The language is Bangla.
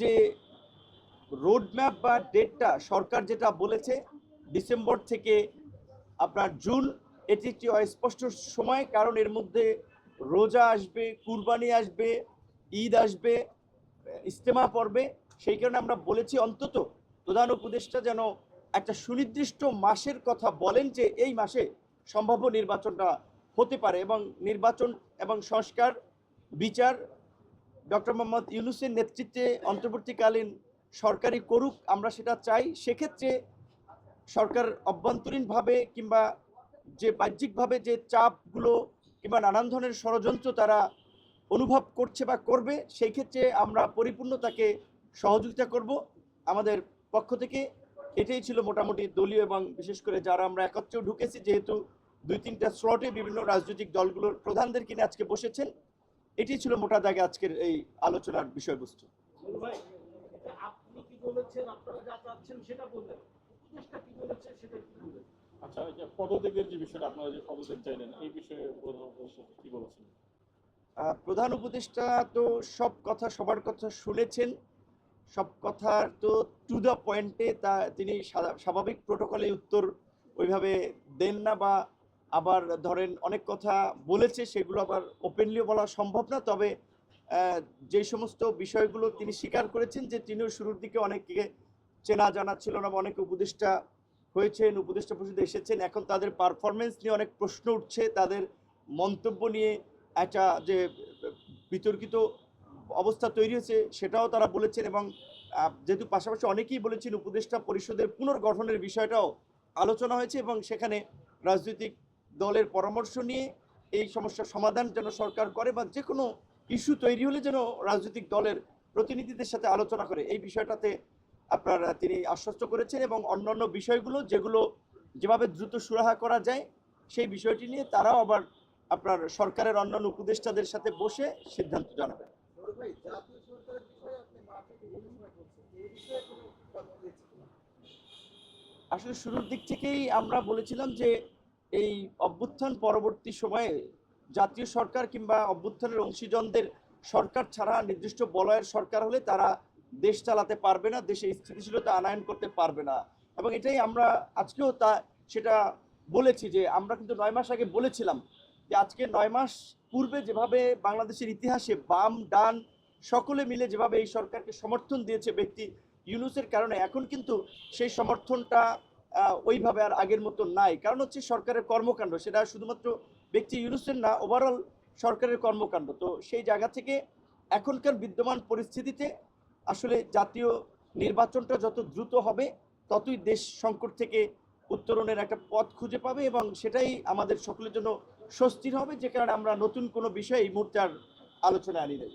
যে রোডম্যাপ বা ডেটটা সরকার যেটা বলেছে ডিসেম্বর থেকে আপনার জুন এটি একটি অস্পষ্ট সময়, কারণ এর মধ্যে রোজা আসবে, কুরবানি আসবে, ঈদ আসবে ইস্তেমা পড়বে, সেই কারণে আমরা বলেছি অন্তত প্রধান উপদেষ্টা যেন একটা সুনির্দিষ্ট মাসের কথা বলেন যে এই মাসে সম্ভাব্য নির্বাচনটা হতে পারে এবং নির্বাচন এবং সংস্কার, বিচার ডক্টর মোহাম্মদ ইউনুসের নেতৃত্বে অন্তর্বর্তীকালীন সরকারি করুক, আমরা সেটা চাই। সেক্ষেত্রে সরকার অভ্যন্তরীণভাবে কিংবা যে বাহ্যিকভাবে যে চাপগুলো কিংবা নানান ধরনের ষড়যন্ত্র তারা অনুভব করছে বা করবে, সেই ক্ষেত্রে আমরা পরিপূর্ণ তাকে সহযোগিতা করব। আমাদের পক্ষ থেকে এটাই ছিল মোটামুটি দলীয় এবং বিশেষ করে যারা আমরা একত্রেও ঢুকেছি, যেহেতু দুই তিনটা স্লটে বিভিন্ন রাজনৈতিক দলগুলোর প্রধানদের কিনে আজকে বসেছেন। এটি ছিল মোটা দাগে আজকের এই আলোচনার বিষয়বস্তু। বলু ভাই, আপনি কি বলেছেন আপনারা যা চাচ্ছেন সেটা বললেন উপদেষ্টা কি বলেছে সেটা কি বললেন আচ্ছা পদত্যাগের যে বিষয়টা আপনারা যে পদত্যাগ চাইলেন এই বিষয়ে প্রধান উপদেষ্টা কি বলেছেন? প্রধান উপদেষ্টা তো সব কথা সবার কথা শুনেছেন। সব কথার তো টু দ্য পয়েন্টে তা তিনি স্বাভাবিক প্রোটোকলে উত্তর ওইভাবে দেন না বা আবার ধরেন অনেক কথা বলেছে, সেগুলো আবার ওপেনলিও বলা সম্ভব না। তবে যে সমস্ত বিষয়গুলো তিনি স্বীকার করেছেন যে তিনিও শুরুর দিকে অনেককে চেনা জানা ছিল না অনেক উপদেষ্টা হয়েছেন, উপদেষ্টা পরিষদে এসেছেন, এখন তাদের পারফরমেন্স নিয়ে অনেক প্রশ্ন উঠছে। তাদের মন্তব্য নিয়ে একটা যে বিতর্কিত অবস্থা তৈরি হয়েছে, সেটাও তারা বলেছেন এবং যেহেতু পাশাপাশি অনেকেই বলেছেন উপদেষ্টা পরিষদের পুনর্গঠনের বিষয়টাও আলোচনা হয়েছে এবং সেখানে রাজনৈতিক দলের পরামর্শ নিয়ে এই সমস্যার সমাধান যেন সরকার করে বা যে কোনো ইস্যু তৈরি হলে যেন রাজনৈতিক দলের প্রতিনিধিদের সাথে আলোচনা করে। এই বিষয়টাতে আপনার তিনি আশ্বস্ত করেছেন এবং অন্যান্য বিষয়গুলো যেগুলো যেভাবে দ্রুত সুরাহা করা যায়, সেই বিষয়টি নিয়ে তারাও আবার আপনার সরকারের অন্যান্য উপদেষ্টাদের সাথে বসে সিদ্ধান্ত জানাবেন। আসলে শুরুর দিক থেকেই আমরা বলেছিলাম যে এই অভ্যুত্থান পরবর্তী সময়ে জাতীয় সরকার কিংবা অভ্যুত্থানের অংশীজনদের সরকার ছাড়া নির্দিষ্ট বলয়ের সরকার হলে তারা দেশ চালাতে পারবে না, দেশে স্থিতিশীলতা আনায়ন করতে পারবে না। এবং এটাই আমরা আজকেও তা, সেটা বলেছি যে আমরা কিন্তু নয় মাস আগে বলেছিলাম যে আজকে নয় মাস পূর্বে যেভাবে বাংলাদেশের ইতিহাসে বাম, ডান সকলে মিলে যেভাবে এই সরকারকে সমর্থন দিয়েছে ব্যক্তি ইউনুসের কারণে, এখন কিন্তু সেই সমর্থনটা ওইভাবে আর আগের মতো নাই। কারণ হচ্ছে সরকারের কর্মকাণ্ড, সেটা শুধুমাত্র ব্যক্তি ইউনুসের না ওভারঅল সরকারের কর্মকাণ্ড। তো সেই জায়গা থেকে এখনকার বিদ্যমান পরিস্থিতিতে আসলে জাতীয় নির্বাচনটা যত দ্রুত হবে, ততই দেশ সংকট থেকে উত্তরণের একটা পথ খুঁজে পাবে এবং সেটাই আমাদের সকলের জন্য স্বস্তির হবে, যে কারণে আমরা নতুন কোনো বিষয়ে এই মুহূর্তে আর আলোচনায় আনি নাই।